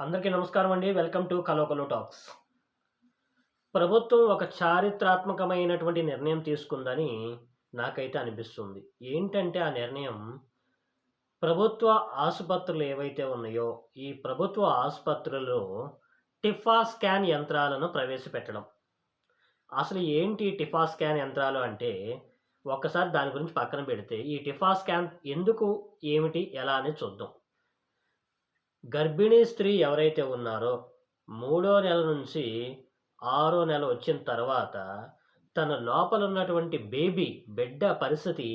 అందరికీ నమస్కారం అండి. వెల్కమ్ టు కలోకలో టాక్స్. ప్రభుత్వం ఒక చారిత్రాత్మకమైనటువంటి నిర్ణయం తీసుకుందని నాకైతే అనిపిస్తుంది. ఏంటంటే ఆ నిర్ణయం ప్రభుత్వ ఆసుపత్రులు ఏవైతే ఉన్నాయో ఈ ప్రభుత్వ ఆసుపత్రులలో టిఫా స్కాన్ యంత్రాలను ప్రవేశపెట్టడం. అసలు ఏంటి టిఫా స్కాన్ యంత్రాలు అంటే ఒక్కసారి దాని గురించి పక్కన పెడితే ఈ టిఫా స్కాన్ ఎందుకు ఏమిటి ఎలా అని చూద్దాం. గర్భిణీ స్త్రీ ఎవరైతే ఉన్నారో మూడో నెల నుంచి ఆరో నెల వచ్చిన తర్వాత తన లోపల ఉన్నటువంటి బేబీ బిడ్డ పరిస్థితి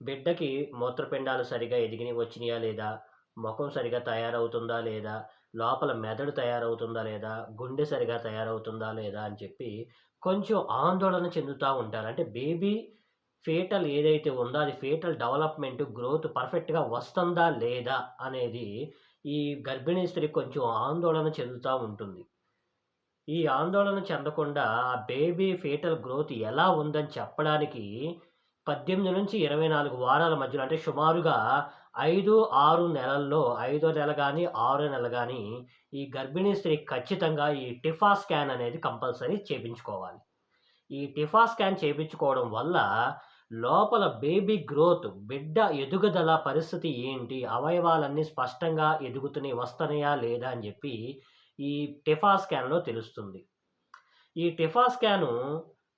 బిడ్డకి మూత్రపిండాలు సరిగా ఎదిగిన వచ్చినాయా లేదా ముఖం సరిగా తయారవుతుందా లేదా లోపల మెదడు తయారవుతుందా లేదా గుండె సరిగా తయారవుతుందా లేదా అని చెప్పి కొంచెం ఆందోళన చెందుతూ ఉంటారు. అంటే బేబీ ఫేటల్ ఏదైతే ఉందో అది ఫేటల్ డెవలప్మెంట్ గ్రోత్ పర్ఫెక్ట్గా వస్తుందా లేదా అనేది ఈ గర్భిణీ స్త్రీ కొంచెం ఆందోళన చెందుతూ ఉంటుంది. ఈ ఆందోళన చెందకుండా ఆ బేబీ ఫీటల్ గ్రోత్ ఎలా ఉందని చెప్పడానికి పద్దెనిమిది నుంచి ఇరవై నాలుగు వారాల మధ్యలో అంటే సుమారుగా ఐదు ఆరు నెలల్లో ఐదో నెల కానీ ఆరో నెల కానీ ఈ గర్భిణీ స్త్రీ ఖచ్చితంగా ఈ టిఫా స్కాన్ అనేది కంపల్సరీ చేయించుకోవాలి ఈ టిఫా స్కాన్ చేయించుకోవడం వల్ల లోపల బేబీ గ్రోత్ బిడ్డ ఎదుగుదల పరిస్థితి ఏంటి? అవయవాలన్నీ స్పష్టంగా ఎదుగుతున్నాయి వస్తున్నాయా లేదా అని చెప్పి ఈ టిఫా స్కాన్లో తెలుస్తుంది. ఈ టిఫా స్కాను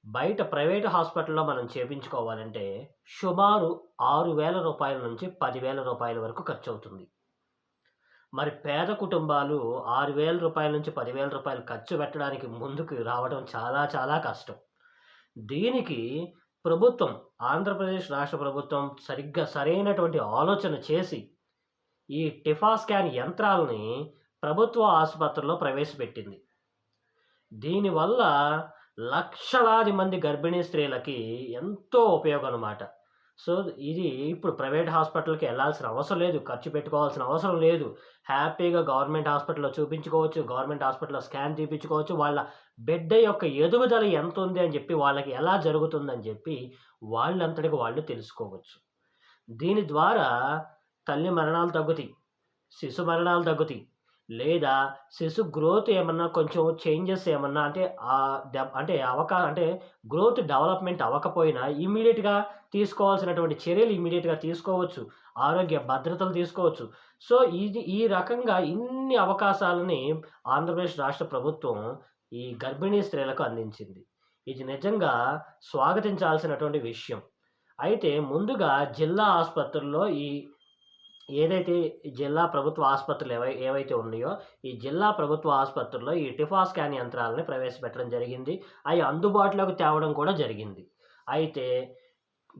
బయట ప్రైవేట్ హాస్పిటల్లో మనం చేయించుకోవాలంటే సుమారు ఆరు వేల రూపాయల నుంచి పదివేల రూపాయల వరకు ఖర్చు అవుతుంది మరి పేద కుటుంబాలు ఆరు వేల రూపాయల నుంచి పదివేల రూపాయలు ఖర్చు పెట్టడానికి ముందుకు రావడం చాలా చాలా కష్టం. దీనికి ప్రభుత్వం ఆంధ్రప్రదేశ్ రాష్ట్ర ప్రభుత్వం సరిగ్గా సరైనటువంటి ఆలోచన చేసి ఈ టిఫా స్కాన్ యంత్రాలని ప్రభుత్వ ఆసుపత్రుల్లో ప్రవేశపెట్టింది. దీనివల్ల లక్షలాది మంది గర్భిణీ స్త్రీలకి ఎంతో ఉపయోగం అన్నమాట సో ఇది ఇప్పుడు ప్రైవేట్ హాస్పిటల్కి వెళ్ళాల్సిన అవసరం లేదు. ఖర్చు పెట్టుకోవాల్సిన అవసరం లేదు. హ్యాపీగా గవర్నమెంట్ హాస్పిటల్లో చూపించుకోవచ్చు గవర్నమెంట్ హాస్పిటల్లో స్కాన్ తీపించుకోవచ్చు వాళ్ళ బిడ్డ యొక్క ఎదుగుదల ఎంత ఉంది అని చెప్పి వాళ్ళకి ఎలా జరుగుతుందని చెప్పి వాళ్ళంతటికి వాళ్ళు తెలుసుకోవచ్చు. దీని ద్వారా తల్లి మరణాలు తగ్గుతాయి శిశు మరణాలు తగ్గుతాయి. లేదా శిశు గ్రోత్ ఏమన్నా కొంచెం చేంజెస్ ఏమన్నా అంటే అంటే అవకా అంటే గ్రోత్ డెవలప్మెంట్ అవ్వకపోయినా ఇమీడియట్గా తీసుకోవాల్సినటువంటి చర్యలు ఇమీడియట్గా తీసుకోవచ్చు. ఆరోగ్య భద్రతలు తీసుకోవచ్చు. సో ఇది ఈ రకంగా ఇన్ని అవకాశాలని ఆంధ్రప్రదేశ్ రాష్ట్ర ప్రభుత్వం ఈ గర్భిణీ స్త్రీలకు అందించింది. ఇది నిజంగా స్వాగతించాల్సినటువంటి విషయం. అయితే ముందుగా జిల్లా ఆసుపత్రుల్లో ఈ ఏదైతే జిల్లా ప్రభుత్వ ఆసుపత్రులు ఏవై ఏవైతే ఉన్నాయో ఈ జిల్లా ప్రభుత్వ ఆసుపత్రుల్లో ఈ టిఫా స్కాన్ యంత్రాలని ప్రవేశపెట్టడం జరిగింది. అవి అందుబాటులోకి తేవడం కూడా జరిగింది. అయితే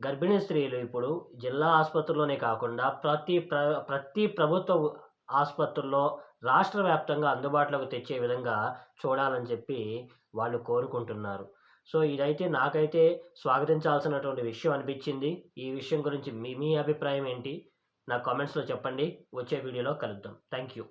గర్భిణీ స్త్రీలు ఇప్పుడు జిల్లా ఆసుపత్రిలోనే కాకుండా ప్రతి ప్ర ప్రతి ప్రభుత్వ ఆసుపత్రుల్లో రాష్ట్ర వ్యాప్తంగా అందుబాటులోకి తెచ్చే విధంగా చూడాలని చెప్పి వాళ్ళు కోరుకుంటున్నారు. సో ఇదైతే నాకైతే స్వాగతించాల్సినటువంటి విషయం అనిపించింది. ఈ విషయం గురించి మీ మీ అభిప్రాయం ఏంటి? నా కామెంట్స్లో చెప్పండి. వచ్చే వీడియోలో కలుద్దాం. Thank you.